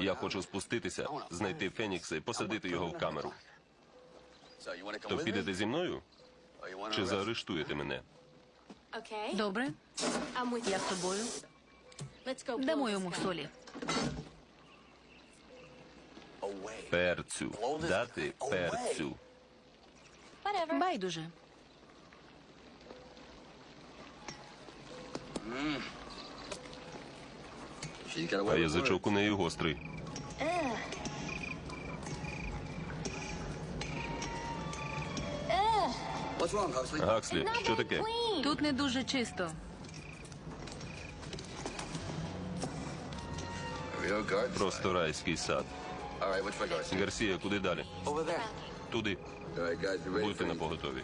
Я хочу спуститися, знайти Фенікса і посадити його в камеру. То підете зі мною чи заарештуєте мене? Добре, я з тобою. Дамо йому солі. Перцю. Дати перцю. Байдуже. А язичок у неї гострий. Гакслі, що таке? Тут не дуже чисто. Просто райський сад. Гарсія, куди далі? Туди. Будьте на поготові.